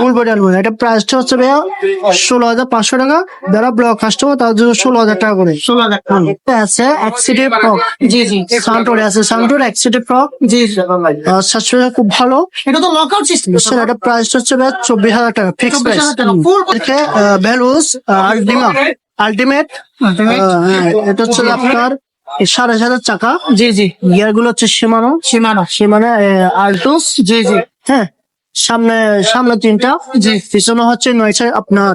ফুল body aluminium এটা প্রাইসটা হচ্ছে ভাইয়া ষোলো হাজার পাঁচশো টাকা। যারা ব্লক কাস্টমার তার জন্য ষোলো হাজার টাকা করে। ষোলো হাজার টাকা। আছে অ্যাক্সিডেন্ট প্রক জি জি। সান্টোর আছে সান্টোর অ্যাক্সিডেন্ট প্রক জি সাশ্রয় খুব ভালো। এটা তো লকআউট সিস্টেম স্যার এটা প্রাইস হচ্ছে ভাইয়া চব্বিশ হাজার টাকা ফিক্স প্রাইস ফুল ভ্যালুস আলটিমা আলটিমেট এটা হচ্ছে আপনার সাড়ে হাজার চাকা। জি জি। গিয়ারগুলো হচ্ছে সীমানো সীমানা সীমানা আলটুস জি জি। হ্যাঁ সামনে সামনে তিনটা। জি। পিছনে হচ্ছে নয়টা আপনার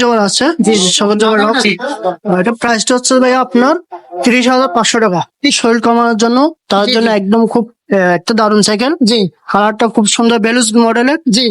জোগাড় আছে। জোগাড় এটা প্রাইসটা হচ্ছে ভাই আপনার তিরিশ হাজার পাঁচশো টাকা। শরীর কমানোর জন্য তার জন্য একদম খুব একটা দারুণ সাইকেল জি। কালারটা খুব সুন্দর বেলুস মডেলের জি।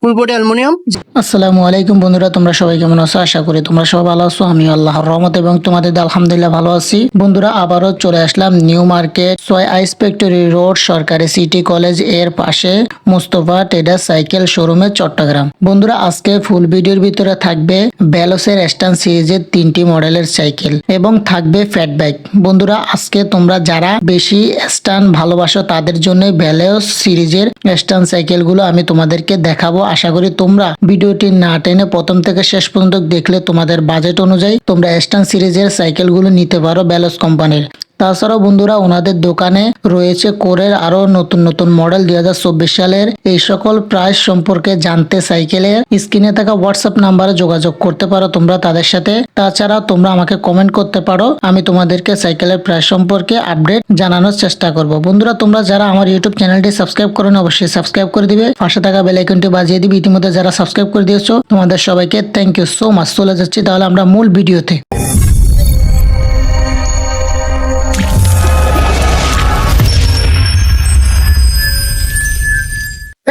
Full body aluminium. আসসালামু আলাইকুম বন্ধুরা, তোমরা সবাই কেমন আছো? আশা করি তোমরা সবাই ভালো আছো। আমি আল্লাহর রহমত এবং তোমাদের আলহামদুলিল্লাহ ভালো আছি। বন্ধুরা, আবারও চলে আসলাম নিউ মার্কেট সোয় আইস ফ্যাক্টরি রোড, সরকারি সিটি কলেজের পাশে মুস্তফা টেডার সাইকেল শোরুমে চট্টগ্রাম। বন্ধুরা, আজকে ফুল ভিডিওর ভিতরে থাকবে ব্যালোসের স্ট্যান্ড সিরিজের তিনটি মডেলের সাইকেল এবং থাকবে ফ্যাট বাইক। বন্ধুরা, আজকে তোমরা যারা বেশি স্ট্যান্ড ভালোবাসো তাদের জন্য ব্যালোস সিরিজের স্ট্যান্ড সাইকেলগুলো আমি তোমাদেরকে দেখাবো। আশা করি তোমরা ভিডিওটি না টেনে প্রথম থেকে শেষ পর্যন্ত দেখলে তোমাদের বাজেট অনুযায়ী তোমরা স্ট্যান্ড সিরিজের সাইকেলগুলো নিতে পারো ব্যালোস কোম্পানির তাছাড়াও বন্ধুরা, ওনাদের দোকানে রয়েছে কোরের আরও নতুন নতুন মডেল দুই হাজার চব্বিশ সালের এই সকল প্রাইস সম্পর্কে জানতে সাইকেলের স্ক্রিনে থাকা হোয়াটসঅ্যাপ নাম্বারে যোগাযোগ করতে পারো তোমরা তাদের সাথে। তাছাড়া তোমরা আমাকে কমেন্ট করতে পারো, আমি তোমাদেরকে সাইকেলের প্রাইস সম্পর্কে আপডেট জানানোর চেষ্টা করব। বন্ধুরা, তোমরা যারা আমার ইউটিউব চ্যানেলটি সাবস্ক্রাইব করেন অবশ্যই সাবস্ক্রাইব করে দিবে। পাশে থাকা বেল আইকনটি বাজিয়ে দিবে, ইতিমধ্যে যারা সাবস্ক্রাইব করে দিয়েছ, তোমাদের সবাইকে থ্যাংক ইউ সো মাচ চলে যাচ্ছি তাহলে আমরা মূল ভিডিওতে।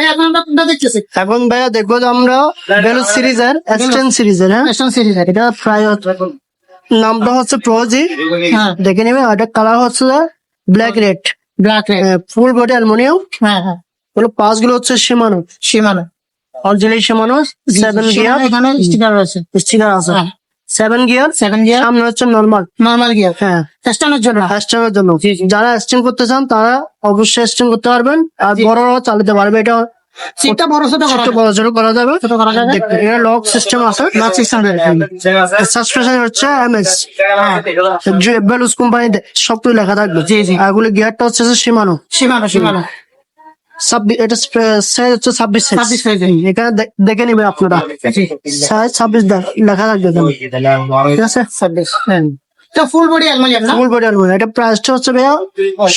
ভাই এখন আমরা কোনটা দেখতেছি? এখন ভাইয়া দেখব যে আমরা বেলুস সিরিজের এক্সটেন সিরিজের হ্যাঁ? সিরিজ এটা প্রায় নামটা হচ্ছে প্রোজি হ্যাঁ। দেখে নেবে এটা কালার হচ্ছে black red black red full body aluminium হ্যাঁ হ্যাঁ। হলো পাঁচগুলো হচ্ছে Shimano. Shimano. Original Shimano seven gear এখানে স্টিকার রয়েছে। স্টিকার আছে। হ্যাঁ। সেভেন গিয়ার সেভেন গিয়ার সামনে হচ্ছে নর্মাল নর্মাল গিয়ার হ্যাঁ। জন্য। স্টেনের জন্য। যারা স্টেন করতে চান তারা অবশ্যই স্টেন করতে পারবেন। আর বড়রাও চালাতে পারবে। এটা সিটটা বড় ছোট করা যাবে। বড় ছোট করা যাবে। ছোট করা যাবে। এটা লক সিস্টেম আছে। লক সিস্টেম সাসপেনশন হচ্ছে এমএস বেলুস কোম্পানি সব কিছু লেখা থাকবে। জি, জি। আর এগুলো গিয়ারটা হচ্ছে সীমানো। সীমানা সীমানা। ছাব্বিশ এটা সাইজ হচ্ছে ছাব্বিশ সাইজ এখানে দেখে নিবে আপনারা। সাইজ ছাব্বিশ লেখা থাকবে এখানে। ঠিক আছে? ছাব্বিশ এটা full body aluminium full body aluminium এটা প্রাইসটা হচ্ছে ভাইয়া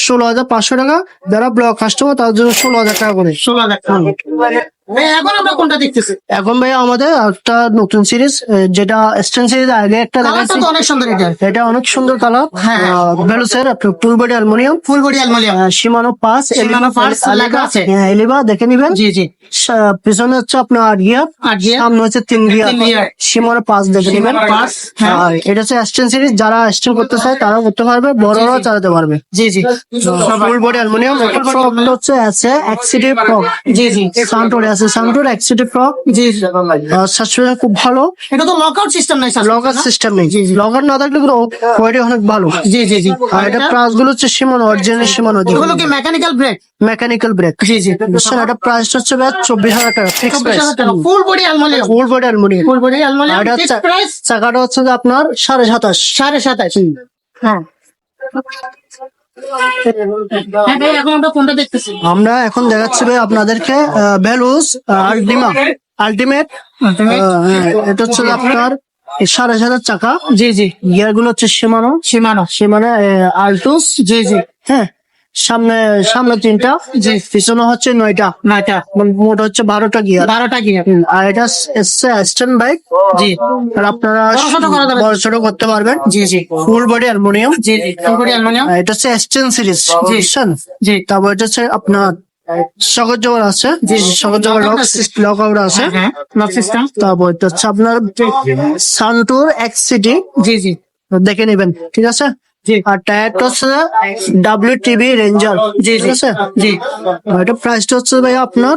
ষোলো হাজার পাঁচশো টাকা। যারা ব্লক কাস্টমার তার জন্য ষোলো হাজার টাকা করে। ষোলো হাজার টাকা। এখন আমরা কোনটা দেখতেছি? এখন ভাইয়া আমাদের একটা নতুন সিরিজ যেটা স্টেন সিরিজ আগে একটা কালারটা দেখাচ্ছি অনেক সুন্দর এটা। এটা অনেক সুন্দর কালার হ্যাঁ, হ্যাঁ। বেলুসের full body aluminium full body aluminium Shimano pass Shimano পাঁচ লেখা আছে। হ্যাঁ এলিভা দেখে নিবেন? জি জি। পিছনে হচ্ছে আপনার আট গিয়ার আট গিয়ার সামনে হচ্ছে তিন গিয়ার gear। সীমানো পাঁচ দেখে নিবেন। হ্যাঁ। এটা হচ্ছে স্টেন সিরিজ যারা স্টেন করতে চায় তারা করতে পারবে বড়রাও চালাতে পারবে। জি জি। ফুল বডি অ্যালুমিনিয়াম হচ্ছে আছে অ্যাক্সিডেন্ট প্রক জি। জি আছে সান্টোর অ্যাক্সিডেন্ট প্রক জি খুব ভালো। এটা তো লকআউট সিস্টেম নাই স্যার লগার সিস্টেম নেই। লগার না থাকলে কোয়ালিটি অনেক ভালো। জি জি জি। আর এটা প্রাইসগুলো হচ্ছে সীমানো অরিজিনাল সীমানো এগুলো কি মেকানিক্যাল ব্রেক মেকানিক্যাল ব্রেক জি জি। বুঝছেন এটা প্রাইস হচ্ছে ভাই চব্বিশ হাজার টাকা fix price full body full body full body এটা চাকাটা হচ্ছে আপনার সাড়ে সাতাশ। সাড়ে সাতাশ। হ্যাঁ হ্যাঁ। আমরা দেখতেছি। আমরা এখন দেখাচ্ছি ভাই আপনাদেরকে ভ্যালুস আল্টিমা আল্টিমেট এটা হচ্ছে আপনার সাড়ে সাতের চাকা। জি জি। গিয়ারগুলো হচ্ছে সীমানো সীমানো সীমানা আলটুস জি জি। হ্যাঁ সামনে সামনে তিনটা। জি। পিছনে হচ্ছে নয়টা। নয়টা। মানে মোট হচ্ছে বারোটা গিয়ার বারোটা গিয়ে আর এটা এসছে স্ট্যান্ড বাইক জি। আর আপনারা বড় ছোট করতে পারবেন। জি জি। ফুল বডি অ্যালুমিনিয়াম জি জি। ফুল বডি অ্যালুমিনিয়াম এটা হচ্ছে এক্সচেঞ্জ সিরিজ বুঝছেন? জি। তারপর এটা হচ্ছে আপনার জোগাড় আছে। জি, জি। লক আউট আছে। হ্যাঁ হ্যাঁ। লক সিস্টেম তারপর এটা হচ্ছে আপনার সান্টুর এক্স সিটি জি জি। দেখে নেবেন। ঠিক আছে? জি। আর টায়ারটা হচ্ছে ডাব্লিউ টিভি রেঞ্জার জি। ঠিক আছে? জি। এটা প্রাইসটা হচ্ছে ভাই আপনার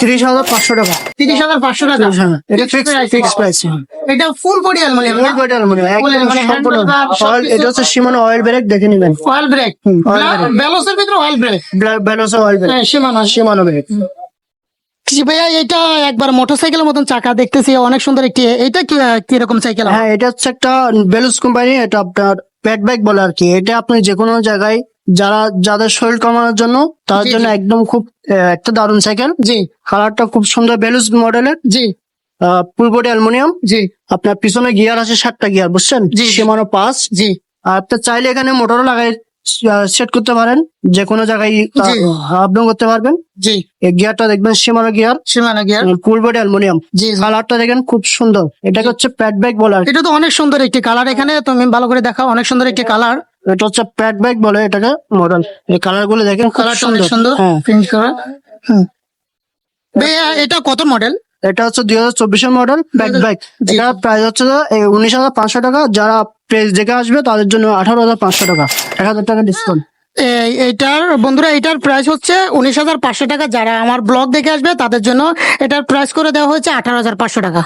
তিরিশ হাজার পাঁচশো টাকা। তিরিশ হাজার পাঁচশো টাকা? এটা ফিক্স ফিক্স প্রাইস এটা full body aluminium body aluminium এটা হচ্ছে সীমানো অয়েল ব্রেক দেখে নেবেন। অয়েল ব্রেক oil ভিতরে অয়েল ব্রেক ব্যালোসে অয়েল ব্রেক হ্যাঁ সীমানা। ব্রেক জি ভাইয়া এটা একবার মোটরসাইকেলের মতন চাকা দেখতেছি অনেক সুন্দর একটি এটা কি কীরকম সাইকেল হ্যাঁ এটা হচ্ছে একটা বেলুস কোম্পানি এটা আপনার প্যাড ব্যাগ বলে আর কি এটা আপনি যে কোনো জায়গায় যারা যাদের শরীর কমানোর জন্য তার জন্য একদম খুব একটা দারুণ সাইকেল জি। কালারটা খুব সুন্দর বেলুস মডেলের। জি। ফুল বডি অ্যালুমিনিয়াম জি। আপনার পিছনে গিয়ার আছে সাতটা গিয়ার বুঝছেন? জি, সেমানো সীমানো পাঁচ জি। আর আপনি চাইলে এখানে মোটরও লাগাই সেট করতে পারেন যে কোনো জায়গায়। আপ ডাউন করতে পারবেন। জি। এই গিয়ারটা দেখবেন Shimano gear Shimano gear full body aluminium জি। কালারটা দেখেন খুব সুন্দর। এটাকে হচ্ছে প্যাড ব্যাগ বলে আর কি। এটা তো অনেক সুন্দর একটি কালার এখানে তুমি ভালো করে দেখাও অনেক সুন্দর একটি কালার এটা হচ্ছে প্যাড ব্যাগ বলে এটাকে মডেল এই কালারগুলো দেখেন কালারটা অনেক সুন্দর। হ্যাঁ। প্রিন্ট করা। হুম। ভাইয়া এটা কত মডেল এটা হচ্ছে দুই হাজার চব্বিশের মডেল ব্যাক ব্যাগ জি। এটা প্রাইস হচ্ছে উনিশ হাজার পাঁচশো টাকা যারা প্রেস দেখে আসবে, তাদের জন্য আঠারো হাজার পাঁচশো টাকা। এক হাজার টাকা ডিসকাউন্ট এই, এইটার, বন্ধুরা এটার প্রাইস হচ্ছে উনিশ হাজার পাঁচশো টাকা। যারা আমার ব্লগ দেখে আসবে, তাদের জন্য এটার প্রাইস করে দেওয়া হয়েছে আঠারো হাজার পাঁচশো টাকা।